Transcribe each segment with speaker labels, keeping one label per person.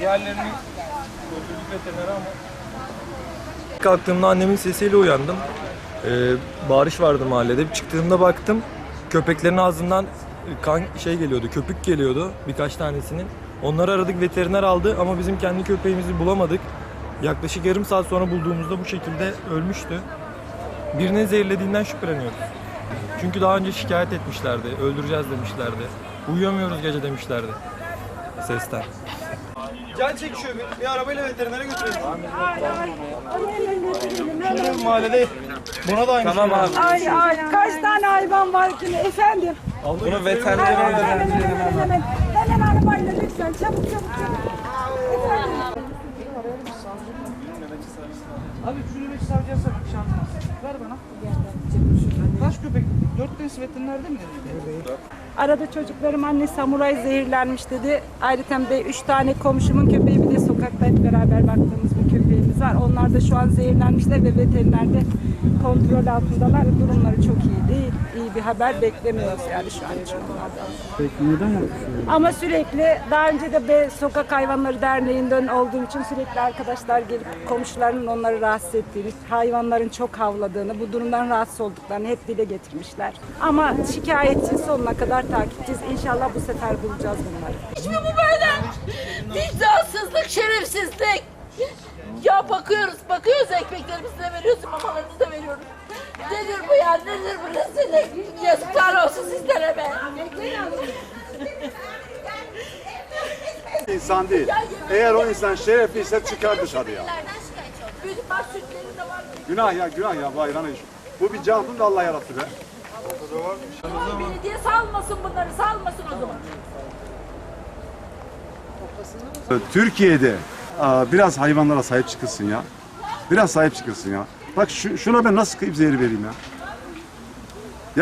Speaker 1: Diğerlerini
Speaker 2: Kalktığımda annemin sesiyle uyandım. Ee, bağırış vardı mahallede. Çıktığımda baktım köpeklerin ağzından kan şey geliyordu, köpük geliyordu birkaç tanesinin. Onları aradık, veteriner aldı ama bizim kendi köpeğimizi bulamadık. Yaklaşık yarım saat sonra bulduğumuzda bu şekilde ölmüştü. Birinin zehirlediğinden şüpheleniyoruz. Çünkü daha önce şikayet etmişlerdi, öldüreceğiz demişlerdi. Uyuyamıyoruz gece demişlerdi sesten. Can çek şöyle bir, bir arabayla veterinere götürelim. Şöyle bir mahallede buna da aynı
Speaker 1: Tamam abi.
Speaker 3: Ay ay kaç tane hayvan var ki efendim.
Speaker 1: Bunu veterinere
Speaker 3: hemen hemen hemen arabayla lütfen çabuk çabuk çabuk. Efendim.
Speaker 4: Abi şunu bir savcıya sakın şansına. Ver bana. Kaç köpek? Dört tanesi veterinerde mi?
Speaker 3: Arada çocuklarım anne samuray zehirlenmiş dedi. Ayrıca de üç tane komşumun köpeği bir de sokakta hep beraber baktığımız bir köpeğimiz var. Onlar da şu an zehirlenmişler ve veterinerde kontrol altındalar. Durumları çok iyi değil. İyi bir haber beklemiyoruz yani şu an için onlardan.
Speaker 4: Peki neden yapmış?
Speaker 3: Ama sürekli daha önce de be Sokak Hayvanları Derneği'nden olduğum için sürekli arkadaşlar gelip komşularının onları rahatsız ettiğini, hayvanların çok havladığını, bu durumdan rahatsız olduklarını hep dile getirmişler. Ama şikayetçi sonuna kadar takipçiyiz. İnşallah bu sefer bulacağız bunları.
Speaker 5: Hiç mi bu böyle? Vicdansızlık, şerefsizlik. Ya bakıyoruz, bakıyoruz ekmeklerimizi de veriyoruz, mamalarımızı da veriyoruz. Nedir bu ya, nedir bu rezillik? Yazıklar olsun sizlere be.
Speaker 6: insan değil. Eğer o insan şerefliyse çıkar dışarıya.
Speaker 5: Bizim bak sütlerinde var.
Speaker 6: Günah ya günah ya bu hayvana iş. Bu bir canlı da Allah yarattı be.
Speaker 5: Belediye salmasın bunları, salmasın o zaman.
Speaker 6: Türkiye'de biraz hayvanlara sahip çıkılsın ya. Biraz sahip çıkılsın ya. Bak şu, şuna ben nasıl kıyıp zehri vereyim ya.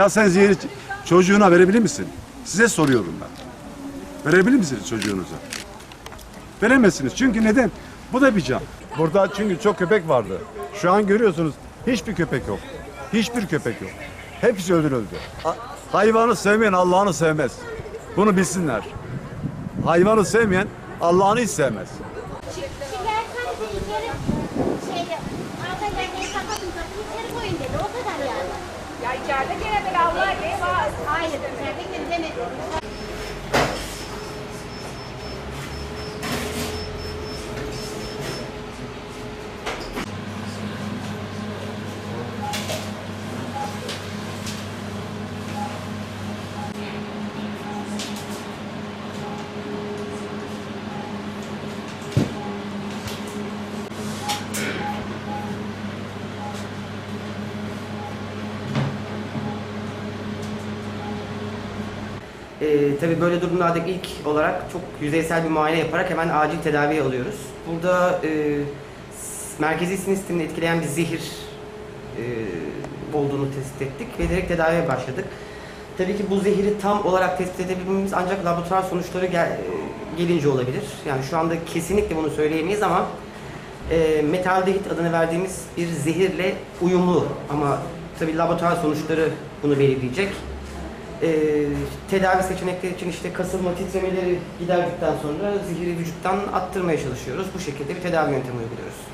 Speaker 6: Ya sen zehri çocuğuna verebilir misin? Size soruyorum ben. Verebilir misiniz çocuğunuza? Veremezsiniz. Çünkü neden? Bu da bir can. Burada çünkü çok köpek vardı. Şu an görüyorsunuz hiçbir köpek yok. Hiçbir köpek yok. Hepsi öldürüldü. Hayvanı sevmeyen Allah'ını sevmez. Bunu bilsinler. Hayvanı sevmeyen Allah'ını hiç sevmez.
Speaker 7: Hanımefendiye kapatın kapıyı içeri koyun dedi. O kadar yani.
Speaker 3: Ya içeride gene bir Allah var.
Speaker 7: Hayır içeride demedi.
Speaker 8: Ee, tabii böyle durumlarda ilk olarak çok yüzeysel bir muayene yaparak hemen acil tedavi alıyoruz. Burada e, merkezi sinir sistemini etkileyen bir zehir e, olduğunu tespit ettik ve direkt tedaviye başladık. Tabii ki bu zehiri tam olarak tespit edebilmemiz ancak laboratuvar sonuçları gel, e, gelince olabilir. Yani şu anda kesinlikle bunu söyleyemeyiz ama e, metaldehit adını verdiğimiz bir zehirle uyumlu ama tabii laboratuvar sonuçları bunu belirleyecek. E, tedavi seçenekleri için işte kasılma, titremeleri giderdikten sonra zehiri vücuttan attırmaya çalışıyoruz. Bu şekilde bir tedavi yöntemi uyguluyoruz.